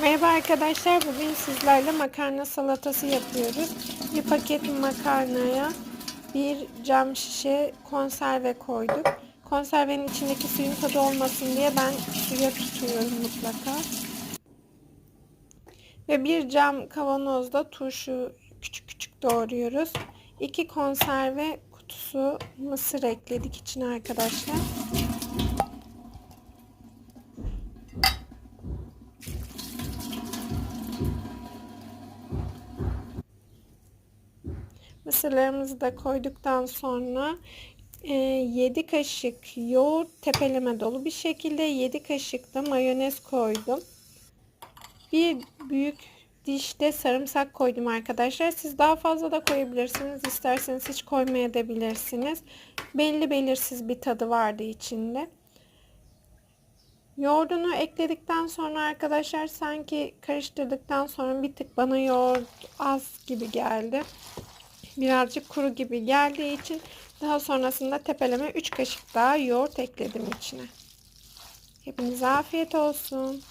Merhaba arkadaşlar. Bugün sizlerle makarna salatası yapıyoruz. Bir paket makarnaya bir cam şişe konserve koyduk. Konservenin içindeki suyun tadı olmasın diye ben suya tutuyorum mutlaka. Ve bir cam kavanozda turşu küçük küçük doğruyoruz. İki konserve kutusu mısır ekledik içine arkadaşlar. Mısırlarımızı da koyduktan sonra 7 kaşık yoğurt tepeleme dolu bir şekilde 7 kaşık da mayonez koydum. Bir büyük dişte sarımsak koydum arkadaşlar. Siz daha fazla da koyabilirsiniz. İsterseniz hiç koymayabilirsiniz. Belli belirsiz bir tadı vardı içinde. Yoğurdunu ekledikten sonra arkadaşlar sanki karıştırdıktan sonra bir tık bana yoğurt az gibi geldi birazcık kuru gibi geldiği için daha sonrasında tepeleme 3 kaşık daha yoğurt ekledim içine. Hepinize afiyet olsun.